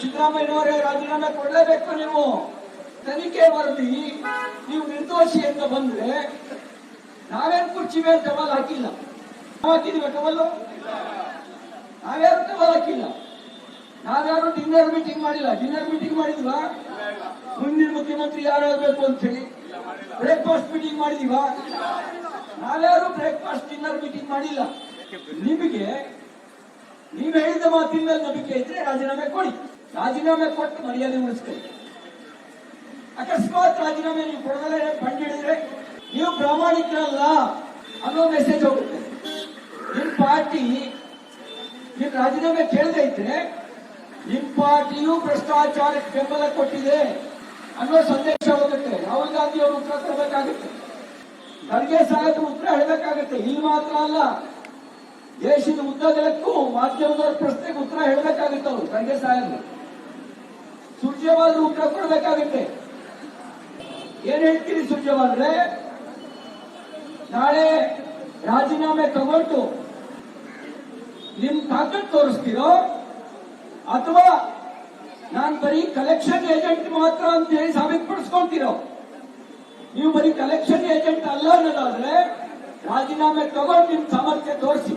ಸಿದ್ದರಾಮಯ್ಯನವರೇ ರಾಜೀನಾಮೆ ಕೊಡಲೇಬೇಕು ನೀವು. ತನಿಖೆ ವರದಿ ನೀವು ನಿರ್ದೋಷಿ ಅಂತ ಬಂದ್ರೆ ನಾವೇನು ಕುರ್ಚಿ ಮೇಲೆ ಟವಲ್ ಹಾಕಿಲ್ಲ. ನಾವ್ ಹಾಕಿದೀವ ಟವಲ್ಲು? ನಾವ್ಯಾರು ಟವಲ್ ಹಾಕಿಲ್ಲ. ನಾವ್ಯಾರು ಡಿನ್ನರ್ ಮೀಟಿಂಗ್ ಮಾಡಿಲ್ಲ. ಡಿನ್ನರ್ ಮೀಟಿಂಗ್ ಮಾಡಿದ್ವಾ? ಮುಂದಿನ ಮುಖ್ಯಮಂತ್ರಿ ಯಾರು ಹೇಳ್ಬೇಕು ಅಂತ ಹೇಳಿ. ಬ್ರೇಕ್ಫಾಸ್ಟ್ ಮೀಟಿಂಗ್ ಮಾಡಿದೀವ? ನಾವ್ಯಾರು ಬ್ರೇಕ್ಫಾಸ್ಟ್, ಡಿನ್ನರ್ ಮೀಟಿಂಗ್ ಮಾಡಿಲ್ಲ. ನಿಮಗೆ, ನೀವು ಹೇಳಿದ ಮಾತಿನ ಮೇಲೆ ನಂಬಿಕೆ ಇದ್ರೆ ರಾಜೀನಾಮೆ ಕೊಡಿ. ರಾಜೀನಾಮೆ ಕೊಟ್ಟು ಮರ್ಯಾದೆ ಉಳಿಸ್ಕೊಳ್ಳಿ. ಅಕಸ್ಮಾತ್ ರಾಜೀನಾಮೆ ನೀವು ಕೊಡದಲ್ಲೇ ಬಂದ್ ಹಿಡಿದ್ರೆ ನೀವು ಪ್ರಾಮಾಣಿಕರಲ್ಲ ಅನ್ನೋ ಮೆಸೇಜ್ ಹೋಗುತ್ತೆ. ನಿಮ್ ಪಾರ್ಟಿ ನಿಮ್ ರಾಜೀನಾಮೆ ಕೇಳದೆ ಇದ್ರೆ ನಿಮ್ ಪಾರ್ಟಿಯು ಭ್ರಷ್ಟಾಚಾರಕ್ಕೆ ಬೆಂಬಲ ಕೊಟ್ಟಿದೆ ಅನ್ನೋ ಸಂದೇಶ ಹೋಗುತ್ತೆ. ರಾಹುಲ್ ಗಾಂಧಿ ಅವರು ಉತ್ತರ ಕೊಡಬೇಕಾಗುತ್ತೆ. ಖರ್ಗೆ ಸಾಹೇಬ್ ಉತ್ತರ ಹೇಳಬೇಕಾಗುತ್ತೆ. ಇಲ್ಲಿ ಮಾತ್ರ ಅಲ್ಲ. ದೇಶದ ಉದ್ದಗಲಕ್ಕೂ ಮಾಧ್ಯಮದವ್ರ ಪ್ರಶ್ನೆಗೆ ಉತ್ತರ ಹೇಳಬೇಕಾಗುತ್ತೆ ಅವರು. ಖರ್ಗೆ ಸಾಹೇಬರು ಸುರ್ಜೇವಾದ್ರು ಉತ್ತರ ಕೊಡಬೇಕಾಗುತ್ತೆ. ಏನ್ ಹೇಳ್ತೀರಿ ಸುರ್ಜೇವಾದ್ರೆ ನಾಳೆ ರಾಜೀನಾಮೆ ತಗೊಂಡು ನಿಮ್ ತಾಕತ್ ತೋರಿಸ್ತೀರೋ ಅಥವಾ ನಾನ್ ಬರೀ ಕಲೆಕ್ಷನ್ ಏಜೆಂಟ್ ಮಾತ್ರ ಅಂತ ಹೇಳಿ ಸಾಬೀತುಪಡಿಸ್ಕೊಳ್ತೀರೋ ನೀವು ಬರೀ ಕಲೆಕ್ಷನ್ ಏಜೆಂಟ್ ಅಲ್ಲ ಅನ್ನೋದಾದ್ರೆ ರಾಜೀನಾಮೆ ತಗೊಂಡು ನಿಮ್ ಸಾಮರ್ಥ್ಯ ತೋರಿಸಿ.